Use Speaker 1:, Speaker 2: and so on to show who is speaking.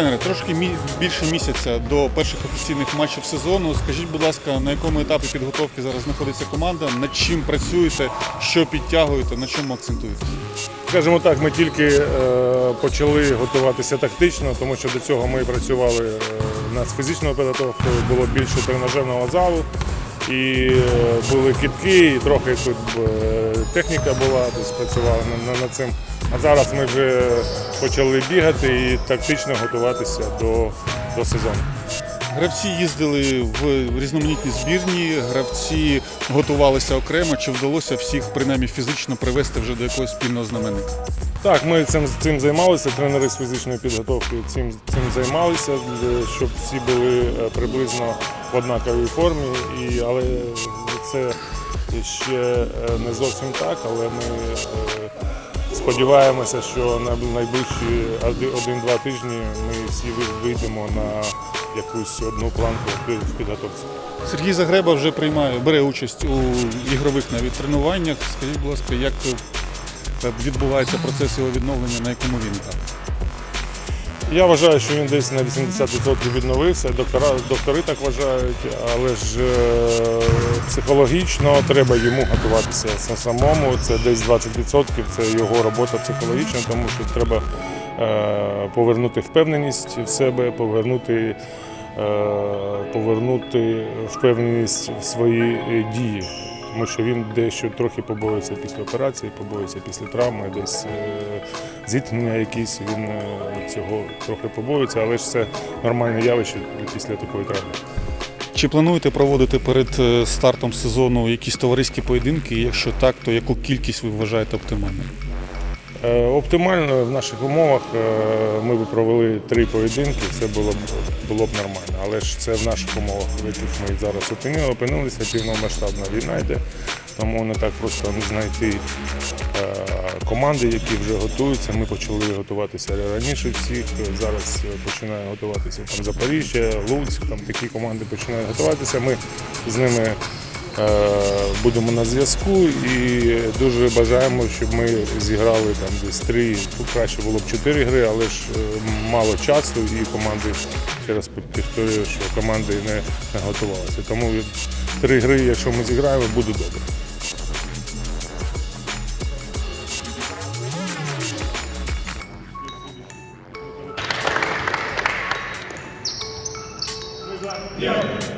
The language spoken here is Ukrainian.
Speaker 1: трошки мі- більше місяця до перших офіційних матчів сезону. Скажіть, будь ласка, на якому етапі підготовки зараз знаходиться команда? Над чим працюєте, що підтягуєте, на чому акцентуєте?
Speaker 2: Скажімо так, ми тільки е, почали готуватися тактично, тому що до цього ми працювали е, над фізичною підготовкою, було більше тренажерного залу, і е, були кітки, і трохи тут е, техніка була, над, над цим. А зараз ми вже почали бігати і тактично готуватися до, до сезону.
Speaker 1: Гравці їздили в різноманітні збірні, гравці готувалися окремо. Чи вдалося всіх принаймні фізично привести вже до якогось спільного знаменника?
Speaker 2: Так, ми цим, цим займалися, тренери з фізичної підготовки цим, цим займалися, щоб всі були е, приблизно в однаковій формі. І, але це ще е, не зовсім так, але ми е, сподіваємося, що на найближчі оди- один-два тижні ми всі вийдемо на якусь одну планку в підготовці.
Speaker 1: Сергій Загреба вже приймає, бере участь у ігрових навіть тренуваннях. Скажіть, будь ласка, як е, відбувається процес його відновлення, на якому він етапі?
Speaker 2: Я вважаю, що він десь на 80% відновився. Доктора, доктори так вважають, але ж е, психологічно треба йому готуватися са- самому. Це десь 20%, це його робота психологічна, тому що треба повернути впевненість в себе, повернути, е, повернути впевненість в свої е, дії. Тому що він дещо трохи побоюється після операції, побоюється після травми, десь е, зіткнення якісь, він е, цього трохи побоюється, але ж це нормальне явище після такої травми.
Speaker 1: Чи плануєте проводити перед е, стартом сезону якісь товариські поєдинки? Якщо так, то яку кількість ви вважаєте оптимальною?
Speaker 2: Е, Оптимально в наших умовах е, ми б провели три поєдинки, це було б було б нормально. Але ж це в наших умовах, в яких ми зараз опинили, опинилися, півномасштабна війна йде, тому не так просто знайти е, команди, які вже готуються. Ми почали готуватися раніше всіх. Зараз починає готуватися там Запоріжжя, Луцьк, там такі команди починають готуватися. Ми з ними Будемо на зв'язку і дуже бажаємо, щоб ми зіграли там десь три, ну, краще було б чотири гри, але ж е, мало часу і команди, ще раз повторюю, що команди не, не готувалися. Тому три гри, якщо ми зіграємо, буде добре.
Speaker 3: Yeah.